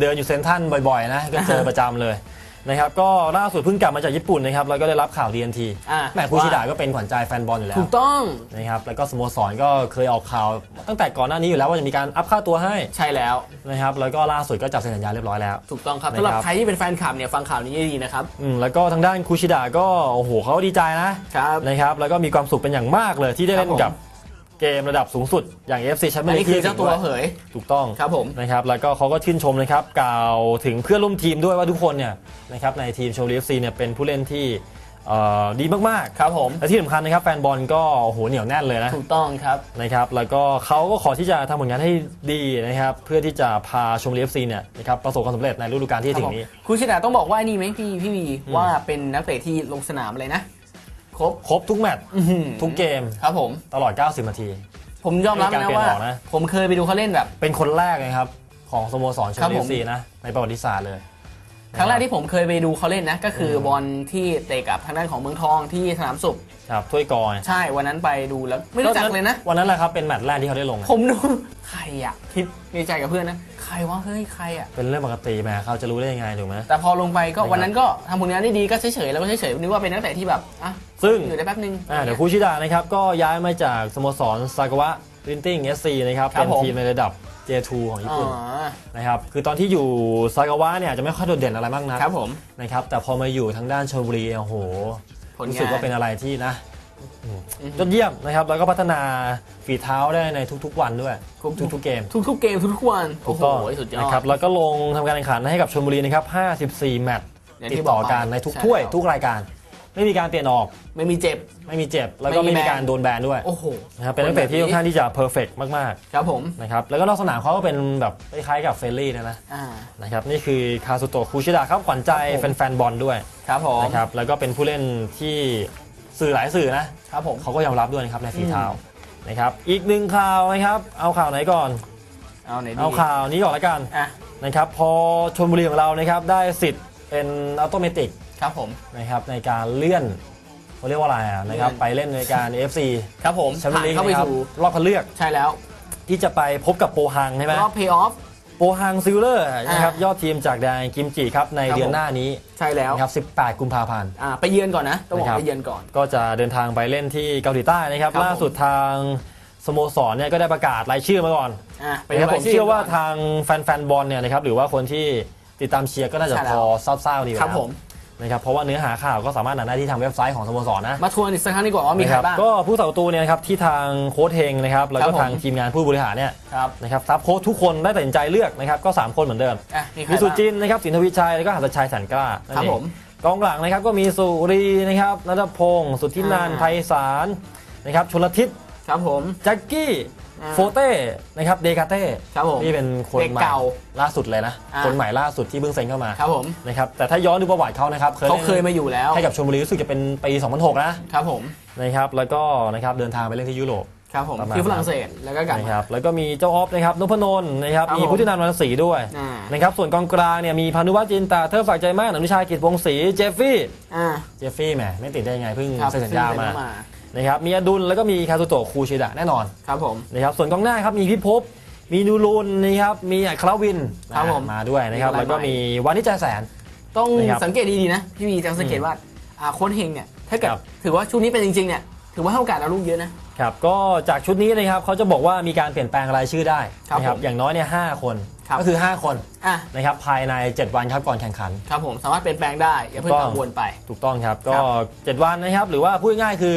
เดินอยู่เซนทรันบ่อยๆ นะ ก็เจอประจำเลยนะครับก็ล่าสุดเพิ่งกลับมาจากญี่ปุ่นนะครับแล้วก็ได้รับข่าว DNT อะแหม่คูชิดะก็เป็นขวัญใจแฟนบอลอยู่แล้วถูกต้องนะครับแล้วก็สโมสรก็เคยออกข่าว ตั้งแต่ก่อนหน้านี้อยู่แล้วว่าจะมีการอัพค่าตัวให้ใช่แล้วนะครับแล้วก็ล่าสุดก็จับเซ็นสัญญาเรียบร้อยแล้ว ถูกต้องครับนะครับสำหรับใครที่เป็นแฟนคลับเนี่ยฟังข่าวนี้ให้ดีนะครับอืมแล้วก็ทางด้านคูชิดะก็โอ้โหเขาดีใจนะครับนะครับแล้วก็มีความสุขเป็นอย่างมากเลยที่ได้เล่นครับผมกับ เกมระดับสูงสุดอย่าง FC แชมเปี้อัยนนนี้คือเจ้าตัวเผย ถูกต้องครับผมนะครับแล้วก็เขาก็ชื่นชมนะครับกล่าวถึงเพื่อนร่วมทีมด้วยว่าทุกคนเนี่ยนะครับในทีมโชลีเอฟซีเนี่ยเป็นผู้เล่นที่เอ่อดีมากครับผมๆและที่สำคัญนะครับแฟนบอลก็โอ้โหเหนียวแน่นเลยนะ ถูกต้องครับ นะครับแล้วก็เขาก็ขอที่จะทำผลงานให้ดีนะครับเพื่อที่จะพาชมรีเอฟซีเนี่ยนะครับประสบความสำเร็จในฤดูกาลที่จะถึงนี้คุณชิดาต้องบอกว่านี่ไหมพี่พี่วีว่าเป็นนักเตะที่ลงสนามเลยนะ ครบ ครบทุกแมตช์อื้อหือทุกเกมครับผมตลอด 90 นาที ผมยอมรับมีการนะเปลี่ยนว่าออกนะผมเคยไปดูเขาเล่นแบบ เป็นคนแรกนะครับ ของสโมสรชมครับรีผเอมฟซีนะ ในประวัติศาสตร์เลย ครั้งแรกที่ผมเคยไปดูเขาเล่นนะ ก็คืออบอลที่เตะกับทางด้านของเมืองทองที่สนามสุขครับถ้วยกอยใช่วันนั้นไปดูแล้วไม่รู้จักเลยนะ วันนั้นแหละครับเป็นแมตช์แรกที่เขาได้ลง ผมดูใครอะคิดในใจกับเพื่อนนะใครวะเฮ้ยใครอะเป็นเรื่องปกติแหมเขาจะรู้ได้ยังไงถูกไหมแต่พอลงไปก็นะครับวันนั้นก็ทำผลงานได้ดีก็เฉยๆแล้วก็เฉยๆนึกว่าเป็นนักเตะที่แบบอะ ซึ่งอยู่ได้แป๊บนึงอ่าเดี๋ยวคูชิดะนะครับก็ย้ายมาจากสโมสรซากาวะรินติ้งเอสซีนะครับครับเป็นผม ทีมในระดับ J2 ของญี่อ๋อปุ่นนะครับคือตอนที่อยู่ซากาวะเนี่ยจะไม่ค่อยโดดเด่นอะไรมากนักครับผมนะครับแต่พอมาอยู่ทางด้านชลบุรีโอ้โห ผลรู้งาสึกน ว่าเป็นอะไรที่นะอือฮึยอดเยี่ยมนะครับ แล้วก็พัฒนาฝีเท้าได้ในทุกๆ วันด้วยทุกทุกๆเกมทุกๆเกมทุกๆวันถูโอ้กโหต้องสุดยอนะครับดแล้วก็ลงทำการแข่งขันให้กับชลบุรีนะครับ 54 แมตช์อย่างติที่ดต่อกันบอกไปในทุกใช่ถ้วยแล้วทุกรายการ ไม่มีการเปลี่ยนออก ไม่มีเจ็บ ไม่มีเจ็บ แล้วก็ไม่ไม่มีมีแบน การโดนแบนด้วยโอ้โหนะครับเป็นนักเตะที่ค่อนข้างที่จะเพอร์เฟกมากครับผมๆนะครับแล้วก็นอกสนามเขาก็เป็นแบบคล้ายๆกับเฟรนลี่นะนะอ่า นะครับนี่คือคาสุโตะคูชิดะครับขวัญใจครับผม แฟนๆบอลด้วยครับผมนะครับแล้วก็เป็นผู้เล่นที่สื่อหลายสื่อนะ ครับผม เขาก็ยอมรับด้วยนะครับในฝีอืมเท้านะครับอีกหนึ่งข่าวนะครับ เอาข่าวไหนก่อน เอาไหนดีเอาข่าวนี้ก่อนละกันอะนะครับ พอชลบุรีของเรานะครับได้สิทธิ์เป็นอัตโนมัติ ครับผมนะครับในการเลื่อนเขาเรียกว่าอะไรอะนะครับเลื่อนไปเล่นในการ FC ครับผมแชมเปี้ยนลีกผ่านเข้าไปนะครับสู่รอบคัดเลือกใช่แล้วที่จะไปพบกับโปฮังใช่ไหมรอบเพย์ออฟ โปฮังซิลเลอร์นะครับอ่ายอดทีมจากแดนกิมจิครับในครับ เดือนผมหน้านี้ใช่แล้วนะครับ18 กุมภาพันธ์ อ่าไปเยือนก่อนนะต้องบอกนะครับ ไปเยือนก่อน ก็จะเดินทางไปเล่นที่เกาหลีใต้นะครับครับล่าสุดทางสโมสรเนี่ยก็ได้ประกาศรายชื่อมาก่อนอ่าไปนะครับผมรยเชื่อว่าก่น ทางแฟนๆบอลเนี่ยนะครับหรือว่าคนที่ติดตามเชียร์ก็น่าจะใช่แล้พว อทราบๆดีอยู่ครับแล้วผม นะครับเพราะว่าเนื้อหาข่าวก็สามารถอ่านได้ที่ทางเว็บไซต์ของสโมสรนะมาทวนอีกสักครั้งดีกว่าว่ามีใครนะบ้าง ก็ผู้สาประตูเนี่ยนะครับที่ทางโค้ชเฮงนะครับแล้วครัก็บผมทางทีมงานผู้บริหารเนี่ยครับ นะครับซับโค้ชทุกคนได้ตัดสินใจเลือกนะครับก็ 3 คนเหมือนเดิมอะมีใครมีสุบ้างจินนะครับสินทวิชัยแล้วก็หัสชัยแสนกล้านั่นครับเอง ผม กองหลังนะครับก็มีสุรีนะครับนัทพงศ์สุทธินันท์อ่า ไพศาลนะครับชลทิศครับผม แจ็คกี้อ่า โฟเต้นะครับเดกาเต้ครับผมนี่เป็นคนเด็กใหม่เก่าล่าสุดเลยนะ อ่า คนใหม่ล่าสุดที่เพิ่งเซ็นเข้ามาครับผมนะครับแต่ถ้าย้อนดูประวัติเขานะครับเขาเคยล่นมาอยู่แล้ว ให้กับชลบุรีรู้สึกจะเป็นปี 2006 นะครับผมนะครับแล้วก็นะครับเดินทางไปเล่นที่ยุโรป ครับผมประมาณ ที่ฝรั่งเศสแล้วก็กลับนะมา ครับแล้วก็มีเจ้าออฟนะครับนพนนท์นะครับครับมีผมพุทธินันท์วรรณศรีด้วยอ่านะครับส่วนกองกลางเนี่ยมีพานุวัฒน์จินตาเทิดฝากใจมากอนุชากิจวงศรีเจฟฟี่อ่าเจฟฟี่แหมไม่ติดได้ยังไงเพิ่งครับเซ็นสัญญามาซึ่งเป็ นนะครับมีอดุลแล้วก็มีคาซุโตะคูชิดะแน่นอนครับผม นะครับส่วนกองหน้าครับมีพิภพมีนูรุนนะครับมีอัครวินครับผมมาด้วยนะครับมีอะไรแล้วก็ใหม่ มีวานิจาแสน ต้องนะครับสังเกตดีๆนะพี่วีจะสังเกตว่าอ่าโค้ชเฮงเนี่ยถ้าเกิดครับ ถือว่าชุดนี้เป็นจริงๆเนี่ยถือว่าให้โอกาสเราลูกเยอะนะ ครับก็จากชุดนี้นะครับเขาจะบอกว่ามีการเปลี่ยนแปลงรายชื่อได้ครับนะผมอย่างน้อยเนี่ยห้าคนครับ ก็คือ 5 คนอะนะครับภายใน 7 วันครับก่อนแข่งขัน ครับผมสามารถเปลี่ยนแปลงได้อย่าเพิ่งถูกต้อง กังวลไป ถูกต้องครับก็ ครับ7 วันนะครับหรือว่าพูดง่ายๆคือ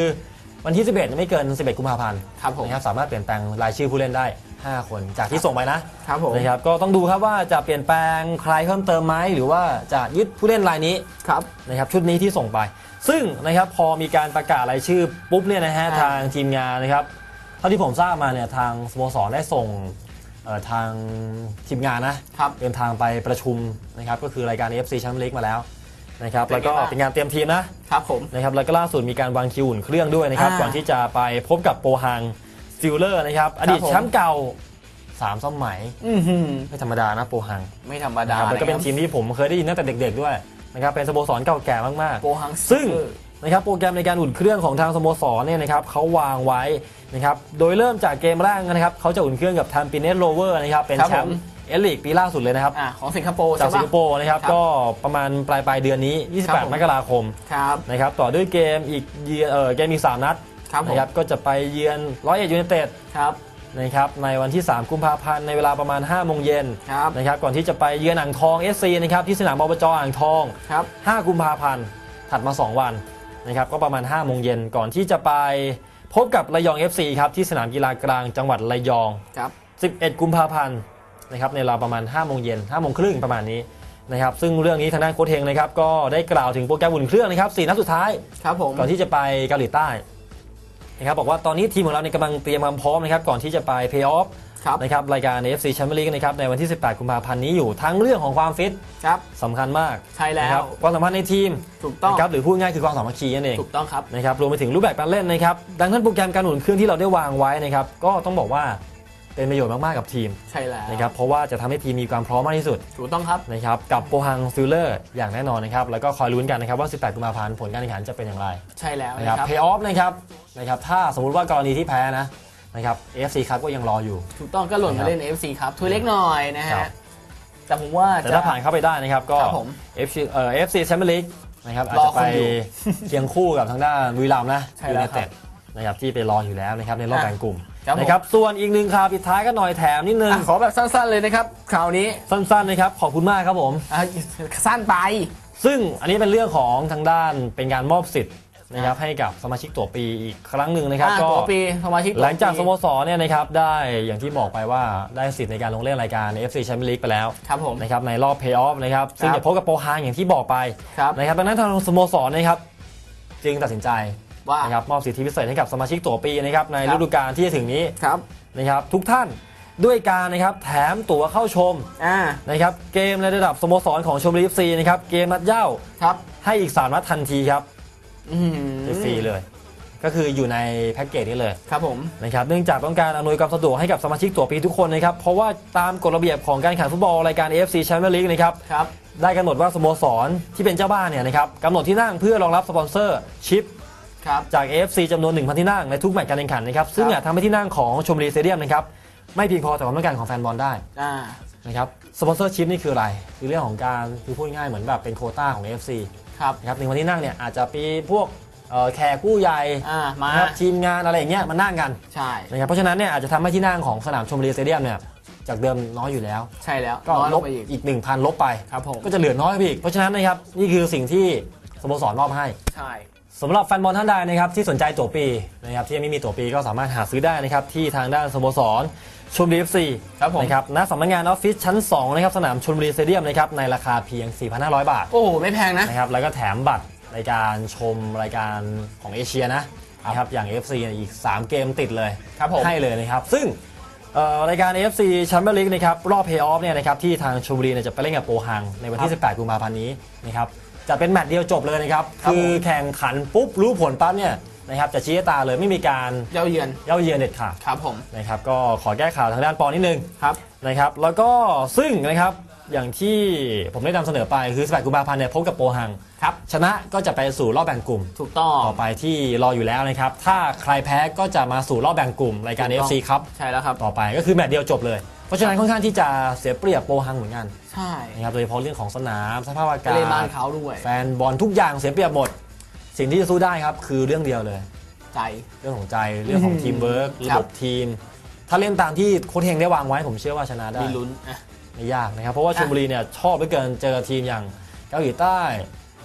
วันที่ 11 ไม่เกิน 11 กุมภาพันธ์ครับผม นะครับสามารถเปลี่ยนแปลงรายชื่อผู้เล่นได้ 5 คนจากที่ส่งไปนะครับผม นะครับก็ต้องดูครับว่าจะเปลี่ยนแปลงใครเพิ่มเติมไหมหรือว่าจะยึดผู้เล่นรายนี้ครับ นะครับชุดนี้ที่ส่งไป ซึ่งนะครับพอมีการประกาศรายชื่อปุ๊บเนี่ยนะฮะอ่า ทางทีมงานนะครับเท่าที่ผมทราบมาเนี่ยทางสโมสรได้ส่งเอ่อทางทีมงานนะ ครับ เดินทางไปประชุมนะครับก็คือรายการ FC Champions League มาแล้ว นะครับเป็นไงแล้วก็บ้างเป็นงานเตรียมทีมนะครับผมนะครับแล้วก็ล่าสุดมีการวางคิวอุ่นเครื่องด้วยนะครับอ่าก่อนที่จะไปพบกับโปฮังซิลเลอร์นะครับอดีตผมแชมป์เก่าสามสมัยอือหือไม่ธรรมดานะโปฮัง ไม่ธรรมดานะครับแล้วก็เป็นนะครับทีมที่ผมเคยได้ยินตั้งแต่เด็ก ๆ ด้วยนะครับเป็นสโมสรเก่าแก่มากๆโปฮังซึ่งเออนะครับโปรแกรมในการอุ่นเครื่องของทางสโมสรเนี่ยนะครับเขาวางไว้นะครับโดยเริ่มจากเกมแรกนะครับเขาจะอุ่นเครื่องกับทัมปิเนสโรเวอร์นะครับเป็นครับแชผมม เอลีกปีล่าสุดเลยนะครับ อ่าของสิงคโปร์จากใช่สิปะ งคโปร์นะครับ ครับก็ประมาณปลายปลายๆเดือนนี้ ครับผม 28 มกราคมครับ นะครับต่อด้วยเกมอีกเยือนเออเกมอีก 3 นัดครับผม นะครับก็จะไปเยือนร้อยเอ็ดยูไนเต็ดครับ นะครับในวันที่ 3 กุมภาพันธ์ในเวลาประมาณ 5 โมงเย็นครับ นะครับก่อนที่จะไปเยือนอ่างทอง SC นะครับที่สนามอบจอ่างทอง ครับ 5 กุมภาพันธ์ถัดมา 2 วันนะครับก็ประมาณ 5 โมงเย็นก่อนที่จะไปพบกับระยอง FC ครับที่สนามกีฬากลางจังหวัดระยอง ครับ 11 กุมภาพันธ์ นะครับในเวลาประมาณ5โมงเย็น5โมงครึ่งประมาณนี้นะครับซึ่งเรื่องนี้ทางด้านโค้ชเฮงนะครับก็ได้กล่าวถึงโปรแกรมอุ่นเครื่องนะครับ4นัดสุดท้ายครับผมก่อนที่จะไปเกาหลีใต้นะครับบอกว่าตอนนี้ทีมของเราเนี่ยกำลังเตรียมความพร้อมนะครับก่อนที่จะไปเพย์ออฟครับนะครับรายการ AFC Champions League นะครับในวันที่ 18 กุมภาพันธ์นี้อยู่ทั้งเรื่องของความฟิตครับสำคัญมากใช่แล้นะควรับความสัมพันธ์ในทีมถูกต้องนะครับหรือพูดง่ายคือความสามัคคีนั่นเองถูกต้องครับนะครับรวมไปถึงรูปแบบการเล่นนะครับดังนั้นโปรแกรมการหนุนเครื่องที่เราได้วางไว้นะครับก็ต้องบอกว่า เป็นประโยชน์มากๆกับทีมใช่แล้วนะครับเพราะว่าจะทำให้ทีมมีความพร้อมมากที่สุดถูกต้องครับนะครับกับโปฮังฟิลเลอร์อย่างแน่นอนนะครับแล้วก็คอยลุ้นกันนะครับว่า 18 กุมภาพันธ์ผลการแข่งขันจะเป็นอย่างไร ใช่แล้วนะนะคครัรับบเพย์ออฟนะครับนะครับถ้าสมมุติว่ากรณีที่แพ้นะนะครับ AFC ครับก็ยังรออยู่ ถูกต้องก็หล่นครัมาบเล่น FC ครับถ้วยเล็กหน่อยนะครัฮะบแต่ผมว่าแต่จะถ้าผ่านเข้าไปได้นะครับก็ครับผม FC เอ่อ AFC Champions League นะครับอาจรอจะคุไปณอยู่เคียงคู่กับทางด้านบุรีรัมย์นะใช่ยูแล้ไนวครับเต็ดนะครับที่ไปรออยู่แล้วนะครับในรอบอะแบ่งกลุ่ม ครับผม นะครับ ส่วนอีกหนึ่งข่าวปิดท้ายก็หน่อยแถมนิดนึง อะขอแบบสั้นๆเลยนะครับคราวนี้สั้นๆนะครับ ขอบคุณมากครับผม อะสั้นไป ซึ่งอันนี้เป็นเรื่องของทางด้านเป็นการมอบสิทธิ์นะครับให้กับสมาชิกตัวปีอีกครั้งหนึ่งนะครับ อะก็ตัวปีสมาชิกตัวหลังจากสปีโมสรเนี่ยนะครับได้อย่างที่บอกไปว่าได้สิทธิ์ในการลงเล่นรายการ FC Champions League ไปแล้วครับผม นะครับในรอบเพย์ออฟนะครับซึ่งครับจะพบกับโปรฮางอย่างที่บอกไปครับ นะครับดังนั้นทางสโมสรนะครับจึงตัดสินใจ ว่านะครับมอบสิทธิพิเศษให้กับสมาชิกตัวปีนะครับในครับฤดูกาลที่จะถึงนี้ครับนะครับ ทุกท่านด้วยการนะครับแถมตั๋วเข้าชมอ่านะครับเกมในระดับสโมสรของชมบุรีเอฟซีนะครับเกมนัดเย้าครับให้อีก3นัดทันทีครับอื้อหือฟรีเลย ก็คืออยู่ในแพ็กเกจนี้เลยครับผมนะครับเนื่องจากต้องการอำนวยความสะดวกให้กับสมาชิกตัวปีทุกคนนะครับเพราะว่าตามกฎระเบียบของการแข่งขันฟุตบอลรายการ AFC Champions League นะครับครับได้กำหนดว่าสโมสรที่เป็นเจ้าบ้านเนี่ยนะครับกำหนดที่นั่งเพื่อรองรับสปอนเซอร์ชิป ครับ จาก AFC จำนวน 1,000 ที่นั่งในทุกแมตช์การแข่งขันนะครับซึ่งอาจทำให้ที่นั่งของชมบุรีสเตเดียมนะครับไม่เพียงพอต่อความต้องการของแฟนบอลได้อ่า นะครับสปอนเซอร์ชิพนี่คืออะไรคือเรื่องของการคือพูดง่ายเหมือนแบบเป็นโควต้าของ AFC ครับ นะครับหนึ่งพันที่นั่งเนี่ยอาจจะมีพวกเอ่อแขกผู้ใหญ่อ่า มา นะครับทีมงานอะไรอย่างเงี้ยมานั่งกันใช่ นะครับเพราะฉะนั้นเนี่ยอาจจะทำให้ที่นั่งของสนามชมบุรีสเตเดียมเนี่ยจากเดิมน้อยอยู่แล้ว ใช่แล้วก็น้อยลลบงไปอีก อีก 1,000 ลบไป ครับผม ก็จะเหลือน้อยไปอีก เพราะฉะนั้นนะครับ นี่คือสิ่งที่สโมสรมอบให้ ใช่ สำหรับแฟนบอลท่านใดนะครับที่สนใจตั๋วปีนะครับที่ยังไม่มีตั๋วปีก็สามารถหาซื้อได้นะครับที่ทางด้านสโมสรชลบุรีเอฟซีครับผม นะครับณสำนักงานออฟฟิศชั้น 2 นะครับ สนามชลบุรีสเตเดียมนะครับในราคาเพียง 4,500 บาท โอ้โหไม่แพงนะ นะครับแล้วก็แถมบัตรในการชมรายการของเอเชียนะนะครับอย่าง FC เนี่ยอีก 3 เกมติดเลยครับผม ให้เลยนะครับ ซึ่งเอ่อรายการ AFC Champions League นะครับรอบเพย์ออฟเนี่ยนะครับที่ทางชลบุรีเนี่ยจะไปเล่นกับโปฮังในวันที่ 18 กุมภาพันธ์นี้นะครับ จะเป็นแมตช์เดียวจบเลยนะครับ ครับ คือผมแข่งขันปุ๊บรู้ผลปั๊บเนี่ยนะครับจะชี้ให้ตาเลยไม่มีการเย้าเยือนเย้าเยือนเด็ดขาดครับผมนะครับก็ขอแก้ข่าวทางด้านปอนิดนึง ครับ นะครับแล้วก็ซึ่งนะครับอย่างที่ผมได้นำเสนอไปคือ18กุมภาพันธ์เนี่ยพบกับโปฮัง ครับ ชนะก็จะไปสู่รอบแบ่งกลุ่ม ถูกต้อง ต่อไปที่รออยู่แล้วนะครับ ถ้าใครแพ้ก็จะมาสู่รอบแบ่งกลุ่มรายการ ถูกต้อง AFC ครับ ใช่แล้วครับ ต่อไปก็คือแมตช์เดียวจบเลย เพราะฉะนั้นค่อนข้างที่จะเสียเปรียบโปรฮังเหมือนกัน ใช่นะครับโดยเฉพาะเรื่องของสนามสภาพอาไปกาศเล่นบ้านเขาด้วย แฟนบอลทุกอย่างเสียเปรียบหมด สิ่งที่จะสู้ได้ครับคือเรื่องเดียวเลย ใจ เรื่องของใจเรื่องของอืมทีมเวิร์กคระรับบบทีม ถ้าเล่นตามที่โค้ชเฮงได้วางไว้ผมเชื่อว่าชนะได้มีลุ้นอะไม่ยากนะครับ เพราะว่าชลบุรีเนี่ยชอบเหลือเกินเจอทีมอย่างเกาหลีใต้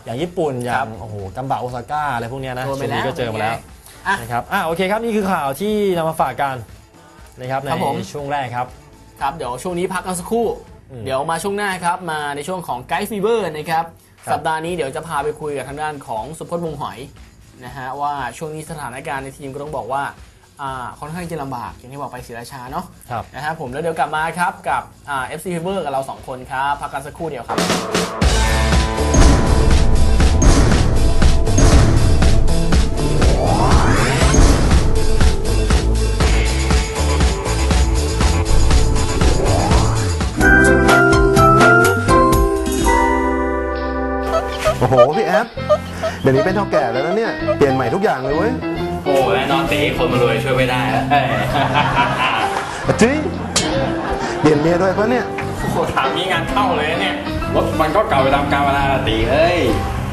อย่างญี่ปุ่นอคย่ารังบโอ้โหกัมบะโอซาก้าอะไรพวกเนี้ยนะโดนชไปลบุรีแล้วก็เจอมาแล้วอะนะครับอะโอเคครับนี่คือข่าวที่นำมาฝากกันนะครับในครับผมช่วงแรกครับครับ เดี๋ยวช่วงนี้พักกันสักครู่อืม เดี๋ยวมาช่วงหน้าครับ มาในช่วงของไกด์ฟีเวอร์นะครับครับ สัปดาห์นี้เดี๋ยวจะพาไปคุยกับทางด้านของสุพจน์วงศ์หอยนะฮะว่าช่วงนี้สถานการณ์ในทีมก็ต้องบอกว่าอ่าค่อนข้างจะลำบากอย่างที่บอกไปศรีราชาเนาะครับนะฮะผมแล้วเดี๋ยวกลับมาครับกับอ่า FC Fever กับเราสองคนครับพักกันสักครู่เดียวครับ แอฟเดี๋ยวนี้เป็นเท่าแก่แล้วนะเนี่ยเปลี่ยนใหม่ทุกอย่างเลยเว้ยโอ้แน่นอนตีคนมารวยช่วยไม่ได้แล้วจริงเปลี่ยนเมียด้วยปะเนี่ยโอ้โหถามมีงานเข้าเลยนะเนี่ยรถมันก็เก่าไปตามกาลเวลาละตีเอ้ย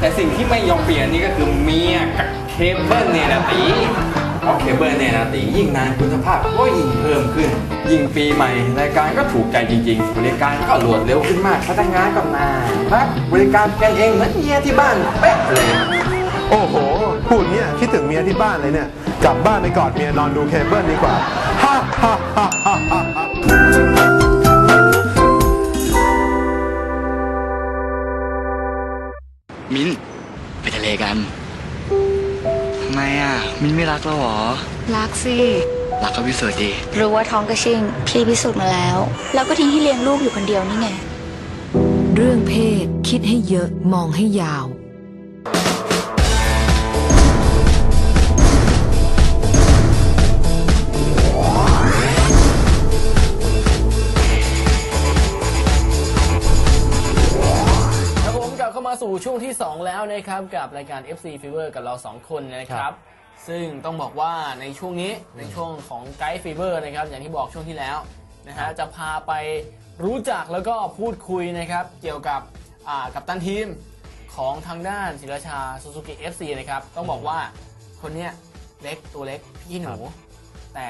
แต่สิ่งที่ไม่ยอมเปลี่ยนนี่ก็คือเมียกับเคเบิลเนี่ยนะตี เพราะเคเบิลเนี่ยนะตียิ่งนานคุณภาพก็ยิ่งเพิ่มขึ้น ยิ่งปีใหม่รายการก็ถูกใจจริง ๆ บริการก็รวดเร็วขึ้นมากพนักงานก็มาพักบริการกันเองเหมือนเมียที่บ้านเป๊ะเลยโอ้โหพูดเนี่ยคิดถึงเมียที่บ้านเลยเนี่ยกลับบ้านไปกอดเมียนอนดูเคเบิลดีกว่าฮ่าฮ่าฮ่าฮ่าฮ่ามิ้ มอะมิ้นไม่รักเราเหรอ รักสิ รักก็พิสูจน์ดี รู้ว่าท้องกระชิง พี่พิสูจน์มาแล้วแล้วก็ทิ้งให้เลี้ยงลูกอยู่คนเดียวนี่ไง เรื่องเพศคิดให้เยอะมองให้ยาวครับผมกลับเข้ามาสู่ช่วงที่ 2 แล้วนะครับ กับรายการ FC Fever กับเรา 2 คนนะครับ ซึ่งต้องบอกว่าในช่วงนี้ในช่วงของไกด์ฟีเวอร์นะครับอย่างที่บอกช่วงที่แล้วนะฮะจะพาไปรู้จักแล้วก็พูดคุยนะครับเกี่ยวกับอ่ากับตันทีมของทางด้านศิลาชาซูซูกิ FC นะครับต้องบอกว่าคนเนี้ยเล็กตัวเล็กพี่หนู แต่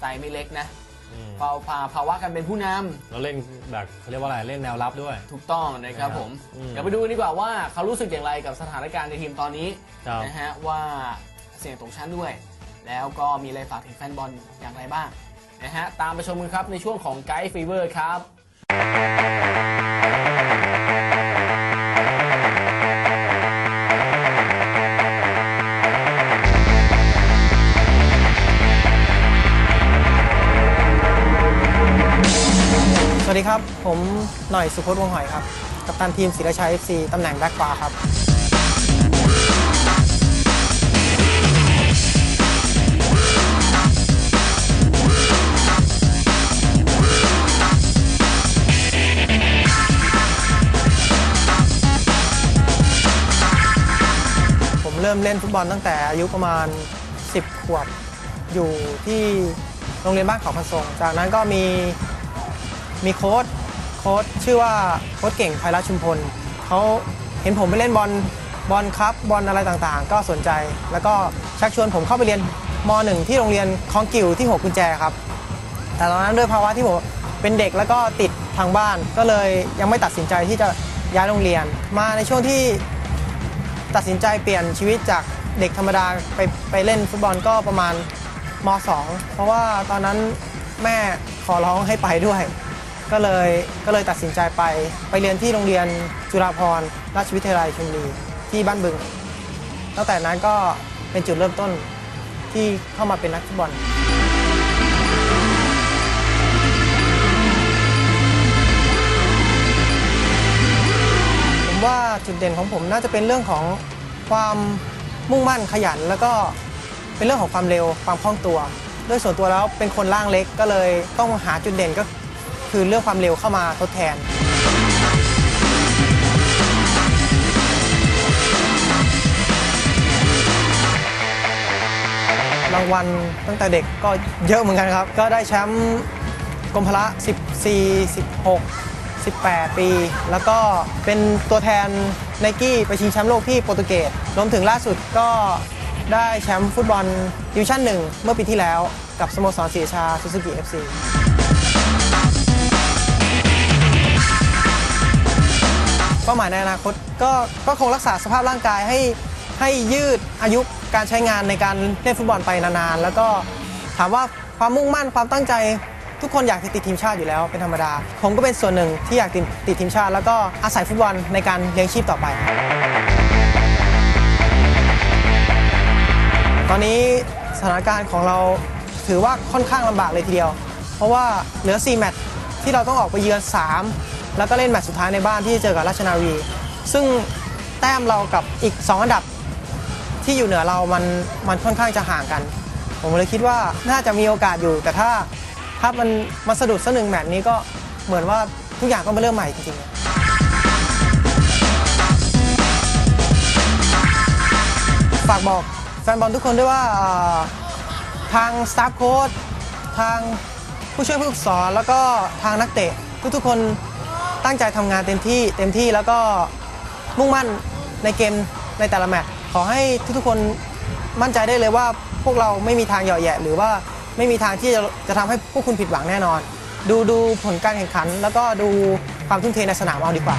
ใจไม่เล็กนะอืมภาวะภาวะกันเป็นผู้นำแล้วเล่นแบบเขาเรียกว่าอะไรเล่นแนวรับด้วย ถูกต้องนะครับผมอืมเดี๋ยวไปดูกันดีกว่าว่าเขารู้สึกอย่างไรกับสถานการณ์ในทีมตอนนี้ครับนะฮะว่าเสี่ยงตกชั้นด้วย แล้วก็มีอะไรฝากถึงแฟนบอลอย่างไรบ้างนะฮะตามไปชมกันครับในช่วงของไกด์ฟีเวอร์ครับสวัสดีครับ ผมหน่อยสุพจน์วงหอยครับ กัปตันทีมศิลาชัย FC ตำแหน่งแบ็คขวาครับ เริ่มเล่นฟุตบอลตั้งแต่อายุประมาณ 10 ขวบ อยู่ที่โรงเรียนบ้านเขาพันทรงจากนั้นก็มีมีโค้ดโค้ดชื่อว่าโค้ดเก่งไพรัชชุมพลเขาเห็นผมไปเล่นบอลบอลครับบอลอะไรต่างๆ ก็สนใจ แล้วก็ชักชวนผมเข้าไปเรียนม .1 ที่โรงเรียนคลองกิวที่หัวกุญแจครับ แต่ตอนนั้นด้วยภาวะที่ผมเป็นเด็กแล้วก็ติดทางบ้านก็เลยยังไม่ตัดสินใจที่จะย้ายโรงเรียน มาในช่วงที่ ตัดสินใจเปลี่ยนชีวิตจากเด็กธรรมดาไปไปเล่นฟุตบอลก็ประมาณม .2 เพราะว่าตอนนั้นแม่ขอร้องให้ไปด้วย ก็เลยก็เลยตัดสินใจไป ไปเรียนที่โรงเรียนจุฬาภรณ์ราชวิทยาลัยชลบุรีที่บ้านบึง ตั้งแต่นั้นก็เป็นจุดเริ่มต้นที่เข้ามาเป็นนักฟุตบอล ผมว่าจุดเด่นของผมน่าจะเป็นเรื่องของความมุ่งมั่นขยัน แล้วก็เป็นเรื่องของความเร็วความคล่องตัวด้วยส่วนตัวแล้วเป็นคนร่างเล็กก็เลยต้องหาจุดเด่นก็คือเรื่องความเร็วเข้ามาทดแทน รางวัลตั้งแต่เด็กก็เยอะเหมือนกันครับ ก็ได้แชมป์กรมพละ 14 16 18 ปี แล้วก็เป็นตัวแทนไนกี้ไปชิงแชมป์โลกที่โปรตุเกสรวมถึงล่าสุดก็ได้แชมป์ฟุตบอลดิวิชั่นหนึ่งเมื่อปีที่แล้วกับสโมสรศรีราชาซูซูกิ FC เป้าหมายในอนาคตก็ก็คงรักษาสภาพร่างกายให้ให้ยืดอายุการใช้งานในการเล่นฟุตบอลไปนานๆ แล้วก็ถามว่าความมุ่งมั่นความตั้งใจ ทุกคนอยากติดทีมชาติอยู่แล้วเป็นธรรมดา ผมก็เป็นส่วนหนึ่งที่อยากติดติดทีมชาติ แล้วก็อาศัยฟุตบอลในการเลี้ยงชีพต่อไป ตอนนี้สถานการณ์ของเราถือว่าค่อนข้างลำบากเลยทีเดียว เพราะว่าเหลือ 4 แมตช์ที่เราต้องออกไปเยือน 3 แล้วก็เล่นแมตช์สุดท้ายในบ้านที่จะเจอกับราชนาวี ซึ่งแต้มเรากับอีก 2 อันดับที่อยู่เหนือเรามันมันค่อนข้างจะห่างกัน ผมเลยคิดว่าน่าจะมีโอกาสอยู่ แต่ถ้า ถ้ามันมันสะดุดสักหนึ่งแมตช์นี้ก็เหมือนว่าทุกอย่างก็มาเริ่มใหม่จริงๆ ฝากบอกแฟนบอลทุกคนด้วยว่าอ่อทางสตาฟโค้ชทางผู้ช่วยผู้ฝึกสอนแล้วก็ทางนักเตะ ทุกๆคนตั้งใจทำงานเต็มที่เต็มที่แล้วก็มุ่งมั่นในเกมในแต่ละแมตช์ขอให้ทุกๆคนมั่นใจได้เลยว่าพวกเราไม่มีทางเหยาะแหยะหรือว่า ไม่มีทางที่จะจะทำให้พวกคุณผิดหวังแน่นอน ดูดูผลการแข่งขัน แล้วก็ดูความทุ่มเทในสนามเอาดีกว่า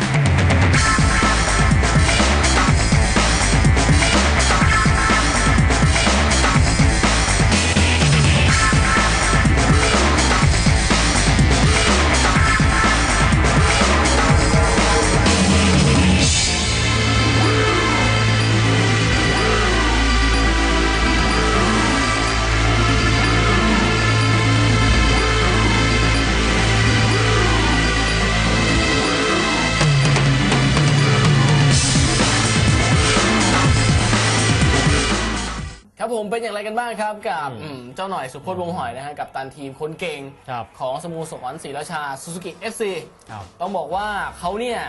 เป็นอย่างไรกันบ้างครับกับอืมเจ้าหน่อยสุพจน์วงศ์หอยนะฮะกับตันทีมคนเก่งครับของสโมสรศรีราชาซูซูกิ FC ครับ ต้องบอกว่าเขาเนี่ย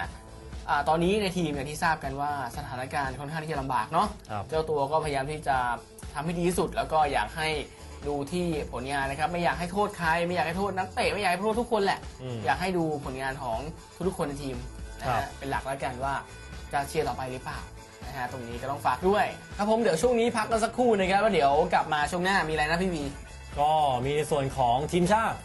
อ่าตอนนี้ในทีมอย่างที่ทราบกันว่าสถานการณ์ค่อนข้างที่จะลำบากเนาะครับ เจ้าตัวก็พยายามที่จะทำให้ดีที่สุด แล้วก็อยากให้ดูที่ผลงานนะครับ ไม่อยากให้โทษใคร ไม่อยากให้โทษนักเตะไม่อยากให้โทษทุกคนแหละ อืม อยากให้ดูผลงานของทุกๆคนในทีมนะครัฮะบ เป็นหลักแล้วกันว่าจะเชียร์ต่อไปหรือเปล่า นะฮะตรงนี้ก็ต้องฝากด้วยครับผมเดี๋ยวช่วงนี้พักกันสักครู่นะครับแล้วเดี๋ยวกลับมาช่วงหน้ามีอะไรนะพี่วี ก็มีในส่วนของทีมชาติ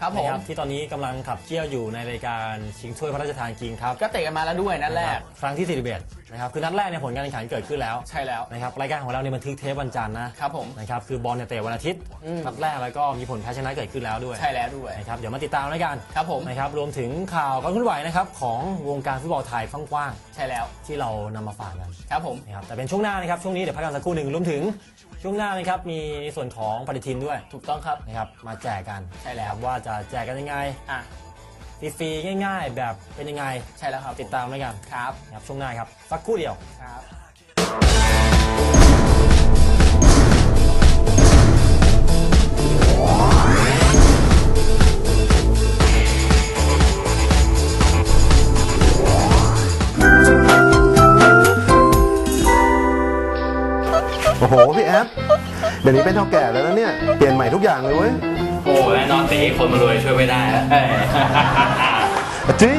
ครับผม นะครับที่ตอนนี้กำลังขับเคี่ยวอยู่ในรายการชิงถ้วยพระราชทานกิงครับก็เตะกันมาแล้วด้วยนัดแรก ครั้งที่41นะครับคือนัดแรกเนี่ยผลการแข่งขันเกิดขึ้นแล้วใช่แล้วนะครับรายการของเราเนี่ยบันทึกเทปวันจันทร์นะครับผม นะครับคือบอลเนี่ยเตะวันอาทิตย์อืม นัดแรกแล้วก็มีผลแพ้ชนะเกิดขึ้นแล้วด้วยใช่แล้วด้วย นะครับเดี๋ยวมาติดตามแล้วกันครับผม นะครับรวมถึงข่าวความเคลื่อนไหวนะครับของวงการฟุตบอลไทยกว้างใช่แล้ว ๆที่เรานำมาฝากกัน ครับผม นะครับแต่เป็นช่วงหน้านะครับ ช่วงนี้เดี๋ยวพักกันสักครู่หนึ่งรวมถึง ช่วงหน้านะครับมีในส่วนของปฏิทินด้วยถูกต้องครับนะครับมาแจกกันใช่แล้วนะครับว่าจะแจกกันยังไงอะฟรีๆง่าย ๆ แบบเป็นยังไงใช่แล้วครับติดตามแล้วกันครับนะครับช่วงหน้าครับสักครู่เดียวครับ โอ้โหพี่แอฟเดี๋ยวนี้เป็นเท่าแก่แล้วนะเนี่ยเปลี่ยนใหม่ทุกอย่างเลยเว้ย โอ้แล้วนอนตีคนมารวยช่วยไม่ได้แล้วเอ้ยจริง